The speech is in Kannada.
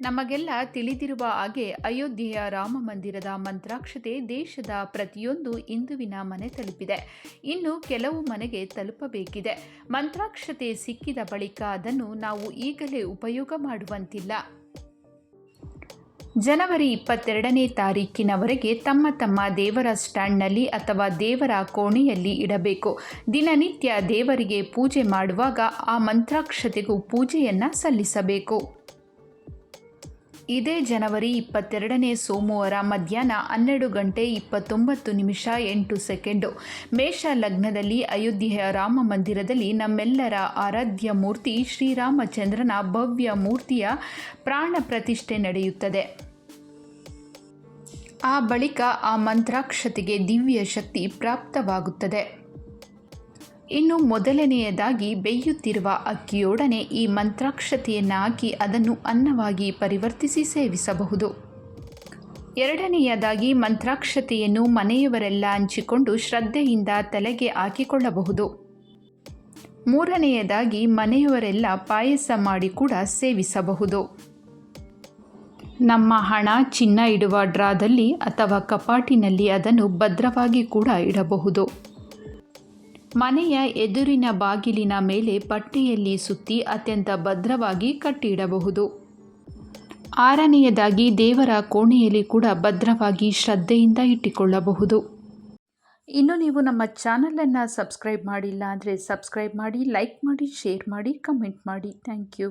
ನಮಗೆಲ್ಲ ತಿಳಿದಿರುವ ಹಾಗೆ ಅಯೋಧ್ಯೆಯ ರಾಮ ಮಂದಿರದ ಮಂತ್ರಾಕ್ಷತೆ ದೇಶದ ಪ್ರತಿಯೊಂದು ಹಿಂದುವಿನ ಮನೆ ತಲುಪಿದೆ. ಇನ್ನು ಕೆಲವು ಮನೆಗೆ ತಲುಪಬೇಕಿದೆ. ಮಂತ್ರಾಕ್ಷತೆ ಸಿಕ್ಕಿದ ಬಳಿಕ ಅದನ್ನು ನಾವು ಈಗಲೇ ಉಪಯೋಗ ಮಾಡುವಂತಿಲ್ಲ. ಜನವರಿ ಇಪ್ಪತ್ತೆರಡನೇ ತಾರೀಕಿನವರೆಗೆ ತಮ್ಮ ತಮ್ಮ ದೇವರ ಸ್ಟ್ಯಾಂಡ್ನಲ್ಲಿ ಅಥವಾ ದೇವರ ಕೋಣೆಯಲ್ಲಿ ಇಡಬೇಕು. ದಿನನಿತ್ಯ ದೇವರಿಗೆ ಪೂಜೆ ಮಾಡುವಾಗ ಆ ಮಂತ್ರಾಕ್ಷತೆಗೂ ಪೂಜೆಯನ್ನು ಸಲ್ಲಿಸಬೇಕು. ಇದೇ ಜನವರಿ ಇಪ್ಪತ್ತೆರಡನೇ ಸೋಮವಾರ ಮಧ್ಯಾಹ್ನ ಹನ್ನೆರಡು ಗಂಟೆ ಇಪ್ಪತ್ತೊಂಬತ್ತು ನಿಮಿಷ ಎಂಟು ಸೆಕೆಂಡು. ಮೇಷ ಲಗ್ನದಲ್ಲಿ ಅಯೋಧ್ಯೆಯ ರಾಮ ಮಂದಿರದಲ್ಲಿ ನಮ್ಮೆಲ್ಲರ ಆರಾಧ್ಯ ಮೂರ್ತಿ ಶ್ರೀರಾಮಚಂದ್ರನ ಭವ್ಯ ಮೂರ್ತಿಯ ಪ್ರಾಣ ಪ್ರತಿಷ್ಠೆ ನಡೆಯುತ್ತದೆ. ಆ ಬಳಿಕ ಆ ಮಂತ್ರಾಕ್ಷತೆಗೆ ದಿವ್ಯ ಶಕ್ತಿ ಪ್ರಾಪ್ತವಾಗುತ್ತದೆ. ಇನ್ನು ಮೊದಲನೆಯದಾಗಿ ಬೇಯುತ್ತಿರುವ ಅಕ್ಕಿಯೊಡನೆ ಈ ಮಂತ್ರಾಕ್ಷತೆಯನ್ನು ಹಾಕಿ ಅದನ್ನು ಅನ್ನವಾಗಿ ಪರಿವರ್ತಿಸಿ ಸೇವಿಸಬಹುದು. ಎರಡನೆಯದಾಗಿ ಮಂತ್ರಾಕ್ಷತೆಯನ್ನು ಮನೆಯವರೆಲ್ಲ ಹಂಚಿಕೊಂಡು ಶ್ರದ್ಧೆಯಿಂದ ತಲೆಗೆ ಹಾಕಿಕೊಳ್ಳಬಹುದು. ಮೂರನೆಯದಾಗಿ ಮನೆಯವರೆಲ್ಲ ಪಾಯಸ ಮಾಡಿ ಕೂಡ ಸೇವಿಸಬಹುದು. ನಮ್ಮ ಹಣ, ಚಿನ್ನ ಇಡುವ ಡ್ರಾದಲ್ಲಿ ಅಥವಾ ಕಪಾಟಿನಲ್ಲಿ ಅದನ್ನು ಭದ್ರವಾಗಿ ಕೂಡ ಇಡಬಹುದು. ಮನೆಯ ಎದುರಿನ ಬಾಗಿಲಿನ ಮೇಲೆ ಪಟ್ಟಿಯಲ್ಲಿ ಸುತ್ತಿ ಅತ್ಯಂತ ಭದ್ರವಾಗಿ ಕಟ್ಟಿಡಬಹುದು. ಆರನೆಯದಾಗಿ ದೇವರ ಕೋಣೆಯಲ್ಲಿ ಕೂಡ ಭದ್ರವಾಗಿ ಶ್ರದ್ಧೆಯಿಂದ ಇಟ್ಟುಕೊಳ್ಳಬಹುದು. ಇನ್ನು ನೀವು ನಮ್ಮ ಚಾನಲನ್ನು ಸಬ್ಸ್ಕ್ರೈಬ್ ಮಾಡಿಲ್ಲ ಅಂದರೆ ಸಬ್ಸ್ಕ್ರೈಬ್ ಮಾಡಿ, ಲೈಕ್ ಮಾಡಿ, ಶೇರ್ ಮಾಡಿ, ಕಮೆಂಟ್ ಮಾಡಿ. Thank you.